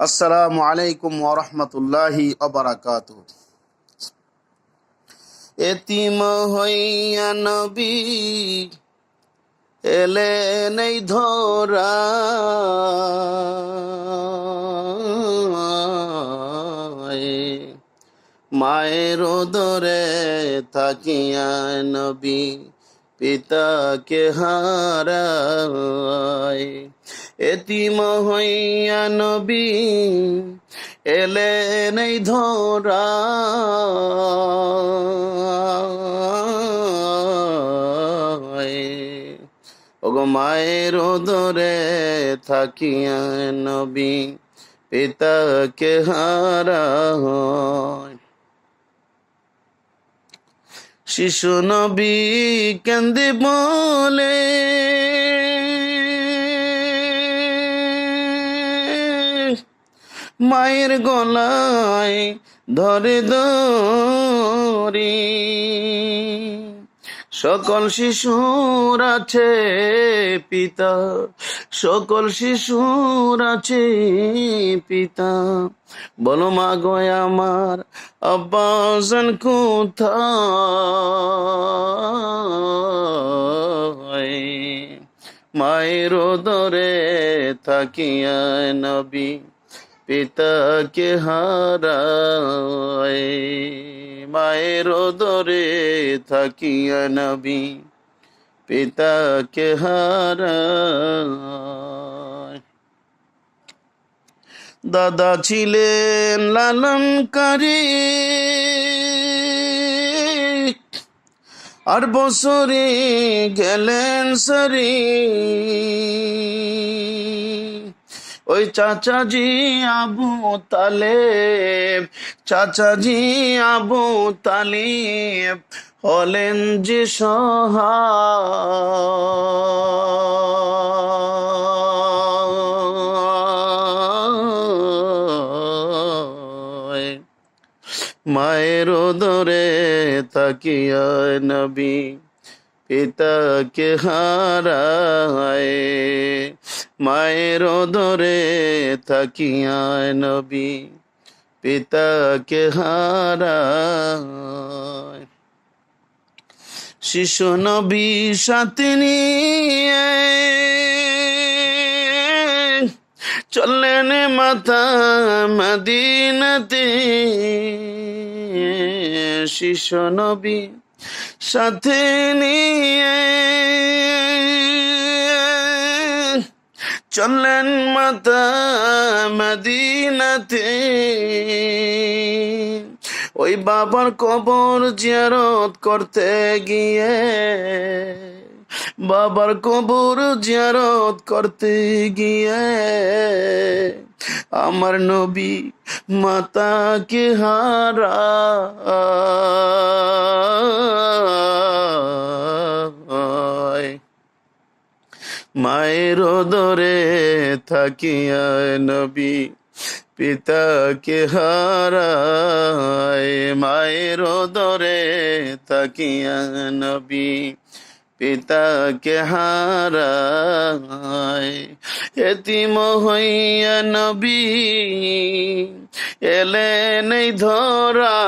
আসসালামু আলাইকুম ওরহমতুল্লাহি অবরাকাত এতিম হইয়া নবী এলে নেই ধরা। মায়ের দরে থাকিয়া নবী পিতাকে হারায়। এতিম হইয়া নবী এলে নেই ধরা। ওগো মায়ের দরে থাকিয়া নবী পিতাকে হারায় শিশু নবী কেন্দি বলে মায়ের গলায় ধরে দরি সকল শিশুর আছে পিতা, সকল শিশুর আছে পিতা। বলো, মা গয় আমার আব্বাসন কোথায়? মায়ের দরে থাকিয়া নবী। পিতাকে হারায়? মায়ের দরে থাকিয়া নবী পিতাকে হারায়? দাদা ছিলেন লালনকারী। আর বছরে গেলেন সারি। ওই চাচাজি আবু তালেব চাচাজি আবু তালিব হলেন যে সহায়। মায়ের দরে তাকিয়া নবী পিতাকে হারায়, মায়ের দরে তাকিয়া নবী পিতাকে হারায়। শিশু নবী সাথে নিয়ে চললেন মাথা মদিনাতে। শিশু নবী সাথে নিয়ে চললেন মাতা মদিনাতে। ওই বাবার কবর জিয়ারত করতে গিয়ে, বাবার কবর জিয়ারত করতে গিয়ে, আমার নবী মাতাকে হারায় মায়ের দরে থাকিয়া নবী পিতাকে হারায় মায়ের দরে থাকিয়া নবী পিতাকে হারায়? এতিম হইয়া নবী এলে নেই ধরা।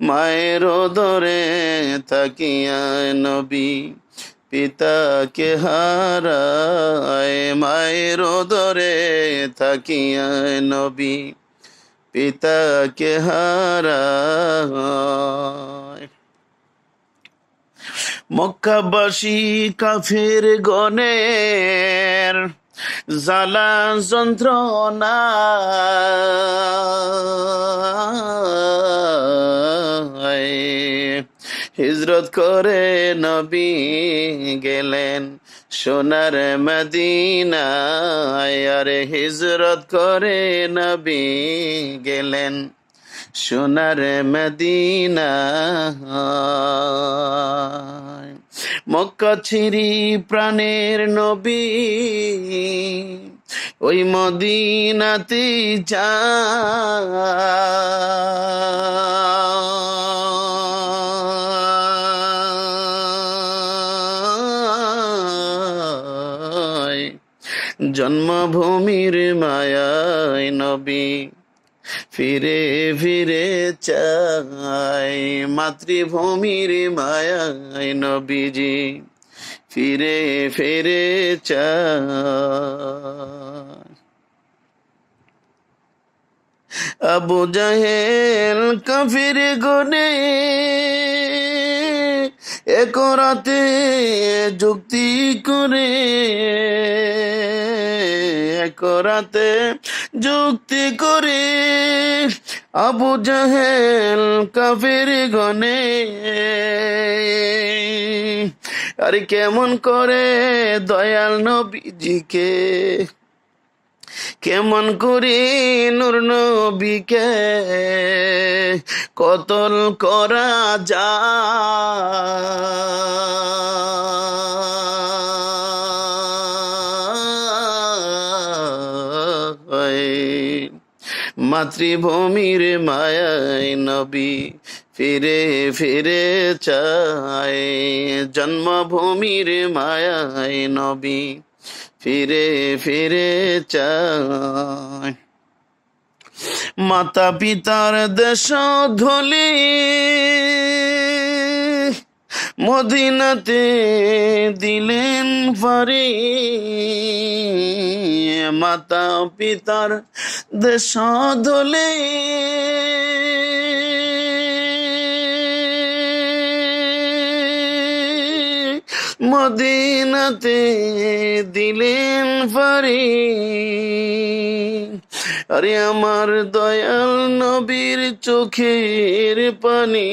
মায়ের দরে থাকিয়া নবী পিতাকে হারায় মায়ের দরে থাকিয়া নবী। পিতাকে হারায়। মক্কাবাসী কাফের গনের জ্বালা যন্ত্রণা। হিজরত করে নবী গেলেন সোনার মদিনায়, আরে হিজরত করে নবী গেলেন সোনার মদিনা মক্কা ছিরি প্রাণের নবী, ওই মদিনাতে জন্মভূমির মায়ায় নবী ফিরে ফিরে চাই, মাতৃভূমির মায়ায় নবীজি ফিরে ফিরে চাই। আবু জাহেল কাফির গনে এক রাতে যুক্তি করে এক রাতে যুক্তি করে। আবু জাহেল কাফির গনে আরে কেমন করে দয়াল নবীজিকে। কেমন করি নূর নবীকে। কতল করা যায়। মাতৃভূমির মায়ায় নবী ফিরে ফিরে চায়। জন্মভূমির মায়ায় নবী ফিরে ফিরে চায়। মাতা পিতার দেশ ধলি মদিনাতে দিলেন ফারি মাতা পিতার দেশ ধলি মদিনাতে দিলেন ফারি আরে আমার দয়াল নবীর চোখের পানি।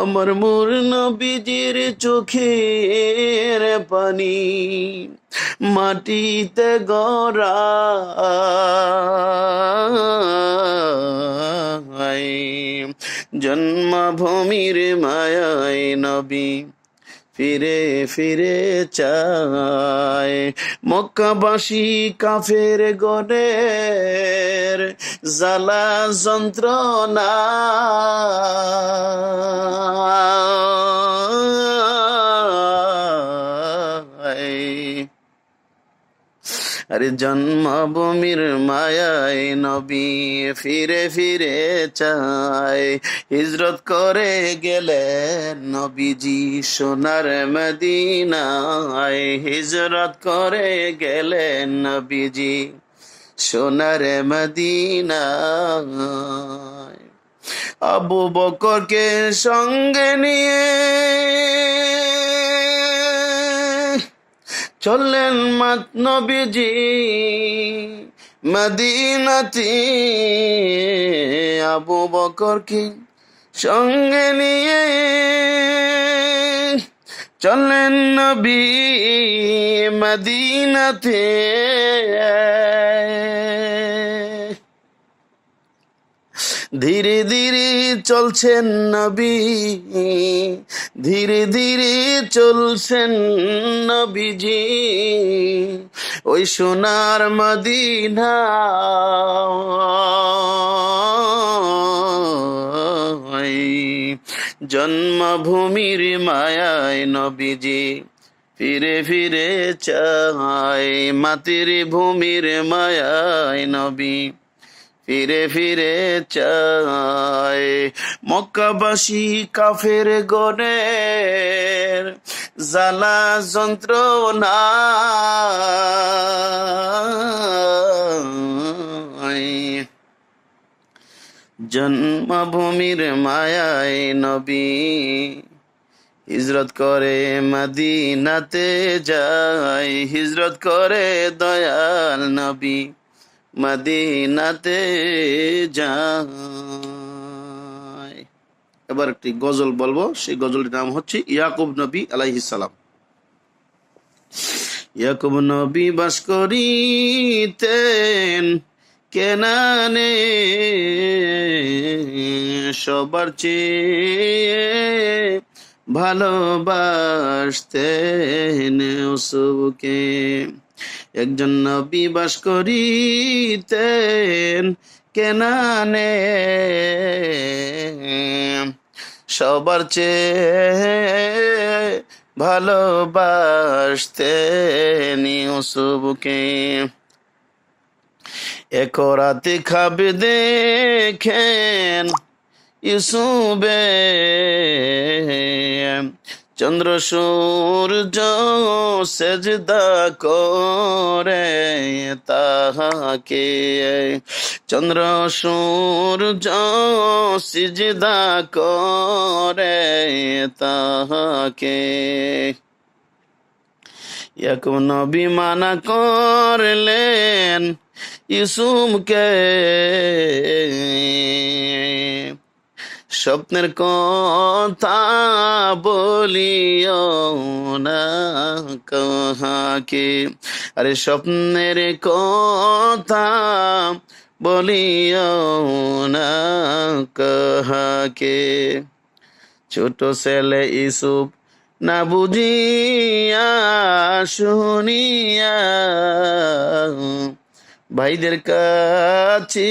আমার মোর নবীজির চোখের পানি। মাটিতে গড়া। জন্মভূমির মায়ায় নবী ফিরে ফিরে চায়। মক্কাবাসী কাফের গনের জ্বালা যন্ত্রণা। আরে জন্মভূমির মায়ায় নবী ফিরে ফিরে চায়। হিজরত করে গেলেন নবীজি সোনার মদিনায়। হিজরত করে গেলেন নবীজি সোনার মদিনায়। আবু বকরকে সঙ্গে নিয়ে চললেন মাত নবীজি মদিনাতি। আবু বকরকে সঙ্গে নিয়ে চললেন নবী মদিনাতে। ধীরে ধীরে চলছেন নবী। ধীরে ধীরে চলছেন নবীজি। ওই সোনার মদিনা। জন্মভূমির মায়ায় নবীজি ফিরে ফিরে চায়। মাতির ভূমির মায়ায় নবী। ফিরে ফিরে চায় মক্কাবাসী কাফের গনের জ্বালা যন্ত্রণা। জন্মভূমির মায়ায় নবী হিজরত করে মদিনাতে যায়। হিজরত করে দয়াল নবী মদিনাতে যায়। এবার একটি গজল বলব, সেই গজলটির নাম হচ্ছে ইয়াকুব নবী আলাইহিসালাম ইয়াকুব নবী বাস করিতেন কেনানে, সবার চেয়ে ভালোবাসতেন ওসুকে একজন নবী বাস করিতেন কেনানে সবার চেয়ে ভালোবাসতেন ইউসুফকে। এক রাতে খাবে দেখেন ইউসুবে চন্দ্র সূর্য সেজদা করে তাহাকে। চন্দ্র সূর্য সিজদা করে তাহাকে। ইয়াকুব নবী মানা করলেন ইসুমকে স্বপ্নের কথা বলিও না কাহাকে। আরে স্বপ্নের কথা বলিও না কাহাকে। ছোট ছেলে ইসুফ না বুঝিয়া শুনিয়া ভাইদের কাছে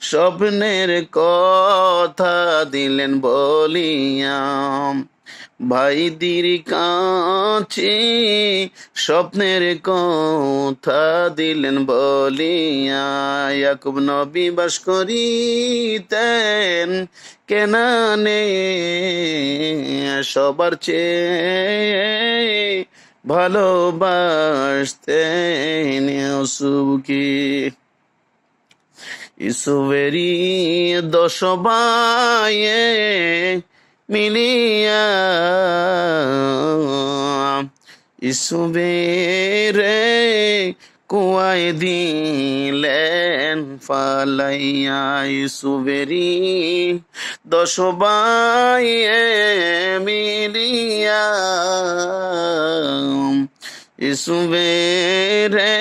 স্বপ্নের কথা দিলেন বলিয়া ভাইদির কাছে স্বপ্নের কথা দিলেন বলিয়া, ইয়াকুব নবী বাস করিতেন কেনানে সবার চেয়ে ভালোবাসতেন ইউসুফকে। ইসুবেরি দশ বায়ে মিলিয়া ইসুবেরে কুয়াই দিলেন ফালাইয়া ইসুবেরি দশ বায়ে মিলিয়া ইসুবেরে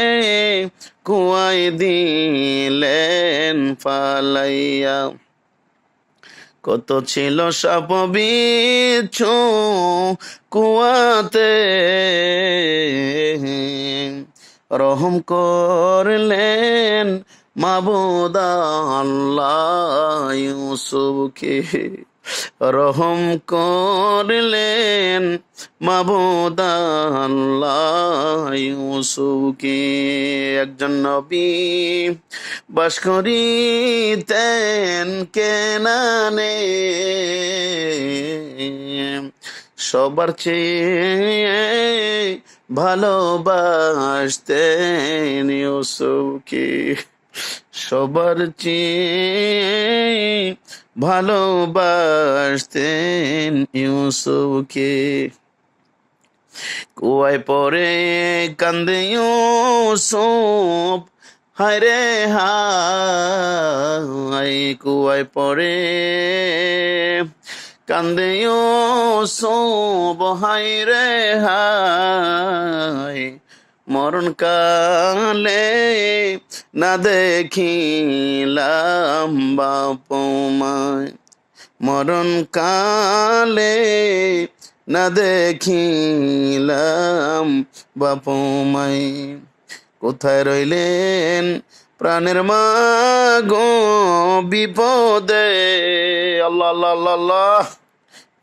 কুয়াই দিলেন ফালাইয়া। কত ছিল সাপ বিচ্ছু কুয়াতে। রহম করলেন মাবুদা আল্লাহ ইউসুফকে। রহম করলেন মাবুদা আল্লাহ ইউসুফকে। একজন নবী বাস করিতেন কেনানে। সবার চেয়ে ভালোবাসতেন ইউসুফকে। সবার চেয়ে ভালোবাসতেন ইউসুফকে। কুয়ায় পরে কান্দে ইউসুফ হায় রে হায়, কুয়ায় পরে কান্দে ইউসুফ হায় রে হায়। মরণ কালে না দেখিলাম বাপমায় মরণ কালে না দেখিলাম বাপমায় কোথায় রইলেন প্রাণের মা বিপদে? আল্লাহ আল্লাহ আল্লাহ।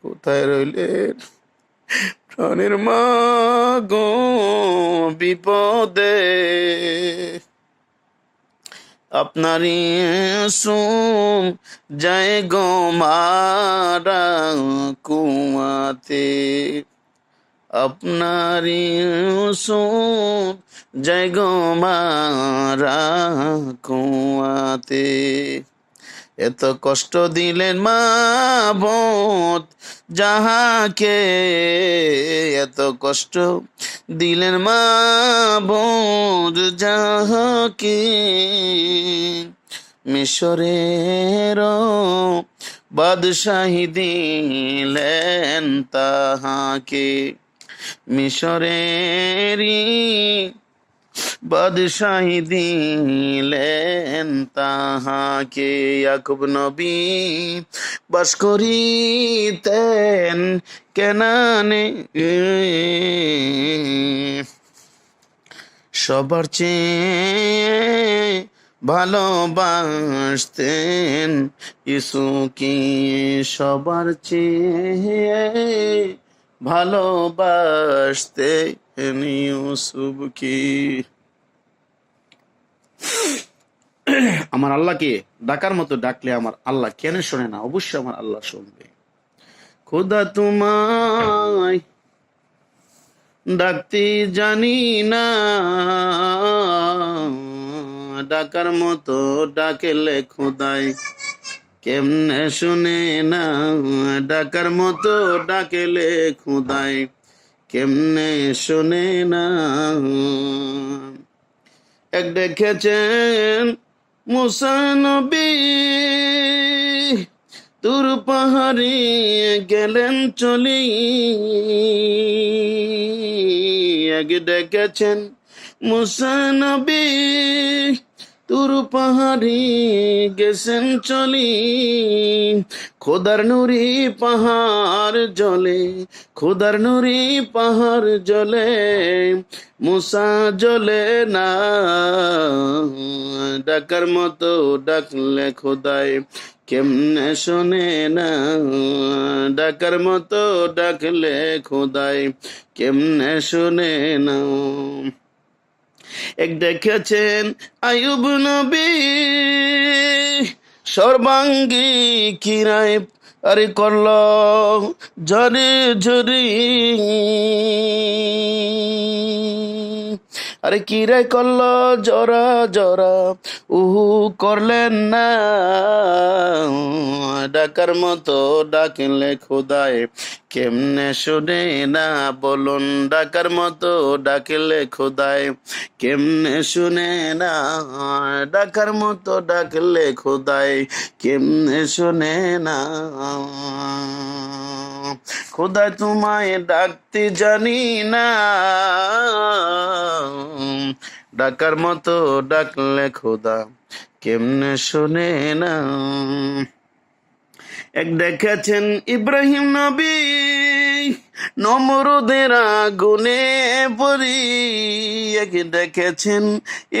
কোথায় রইলেন গো বিপদে। আপনারই সুম যায় গো মারা কুয়াতে। আপনারই সুম যায় গো মারা কুয়াতে। এত কষ্ট দিলেন মা যাহাকে, এত কষ্ট দিলেন মা যাহাকে। মিশরের বাদশাহী দিলেন তাহাকে, মিশরেরই বাদশাহী দিলেন তাহাকে ইয়াকুব নবী। বাস করিতেন কেনানে। সবার চেয়ে ভালোবাসতেন ইসুকে। সবার চেয়ে ভালোবাসতে ইউসুফ কি? আমার আল্লাহকে ডাকার মতো ডাকলে আমার আল্লাহ কেন শোনে না? অবশ্যই আমার আল্লাহ শুনবে। খোদা তোমায় ডাকতে জানি না। ডাকার মতো ডাকেলে খোদাই কেমনে শুনে না? ডাকার মতো ডাকেলে খোদাই কেমনে শুনে না? এক দেখেছেন মুসানবী তুর পাহাড়ি গেলেন চলি। এক দেখেছেন মুসানবী তুর পাহাড়ি গেছেন চলি, খোদার নুরি পাহাড় জলে, খোদার নুরি পাহাড় জলে, মুসা জলে না, ডাকার মতো ডাকলে খোদায় কেমনে শোনে না, ডাকার মতো ডাকলে খোদায় কেমনে শোনে না। এক দেখেছেন আয়ুব নবী সর্বাঙ্গী কিরায় আরে করল ঝরে ঝরি। আরে কিরায় করল? জরা জরা। উহু, করলেন না। ডাকার মতো ডাকিলে খোদায় কেমনে শুনে না বলুন, ডাকার মতো ডাকিলে খোদায় কেমনে শুনে না, ডাকার মতো ডাকলে খোদায় কেমনে শুনে না খোদায় তোমায় ডাকতে জানি না। ডাকার মতো ডাকলে খোদা কেমনে শোনে না। এক দেখেছেন ইব্রাহিম নবী নমরুদের আগুনে পরি এক দেখেছেন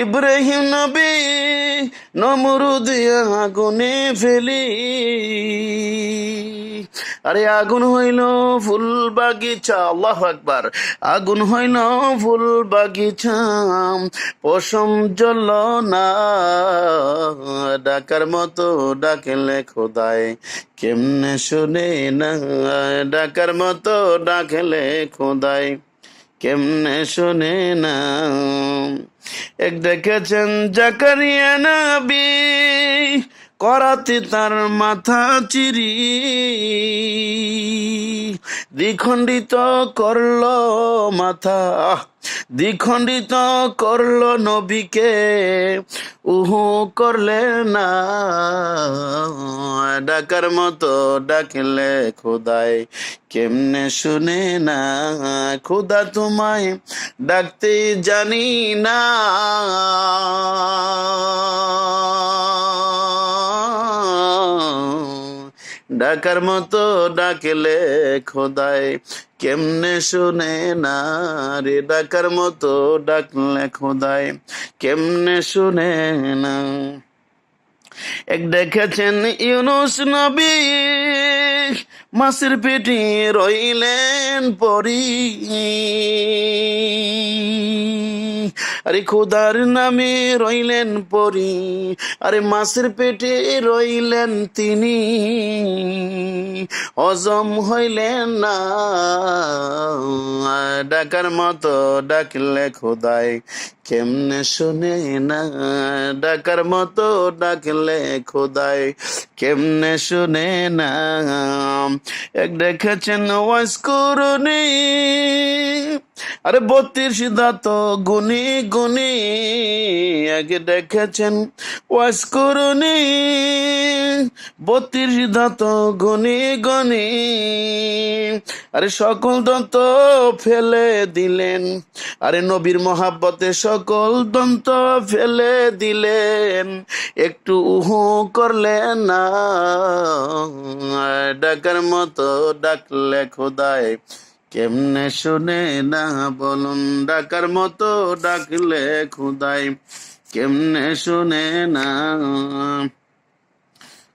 ইব্রাহিম নবী নমরুদ আগুনে ফেলি। আরে আগুন হইল ফুল বাগিচা, আল্লাহ আকবার। আগুন হইল ফুল বাগিচা, পশম জল না। ডাকার মতো ডাকেলে খোদায়, কেমনে শুনে না? ডাকার মতো ডাকলে খোদায়, কেমনে শুনে না? এক দেখেছেন জাকারিয়া নবী। করাতে তার মাথা চিরি। দ্বিখণ্ডিত করল মাথা, দ্বিখণ্ডিত করল নবীকে। উহু করলে না, ডাকার মতো ডাকলে খোদায় কেমনে শুনে না? খোদা তোমায় ডাকতে জানি না। ডাকার মতো ডাকলে খোদায় কেমনে শুনে না রে ডাকার মতো ডাকলে খোদায় কেমনে শুনে না। এক দেখেছেন ইউনুস নবী, মাসের পেটে রইলেন পরি। আরে খোদার নামে রইলেন পরি, আরে মাসের পেটে রইলেন তিনি। হজম হইলেন না, ডাকার মতো ডাকলে খোদায় কেমনে শুনে না? ডাকার মতো ডাকলে খোদায় কেমনে শুনে না? এক দেখেছেন ওয়াজ করুনি আরে বত্রিশ দাঁত গুনি গুনি এক দেখেছেন। ওয়াজ করুনি বত্রিশ দাঁত গুনি গনি আরে সকল দন্ত ফেলে দিলেন। আরে নবীর মহাব্বতে সকল দন্ত ফেলে দিলেন। একটু উহু করলেন না, ডাকার মতো ডাকলে খোদায়। কেমনে শুনে না বলুন, ডাকার মতো ডাকলে খোদায় কেমনে শুনে না?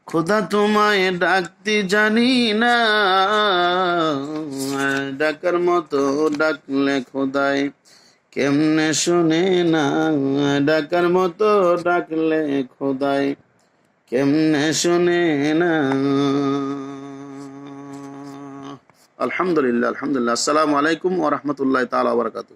খোদা তোমায় ডাকতে জানি না। ডাকার মতো ডাকলে খোদায় কেমনে শুনে না? ডাকার মতো ডাকলে খোদায় কেমনে শুনে না? আলহামদুলিল্লাহ আলহামদুলিল্লাহ। আসসালামু আলাইকুম ওয়া রাহমাতুল্লাহি তাআলা ওয়া বারাকাতুহু।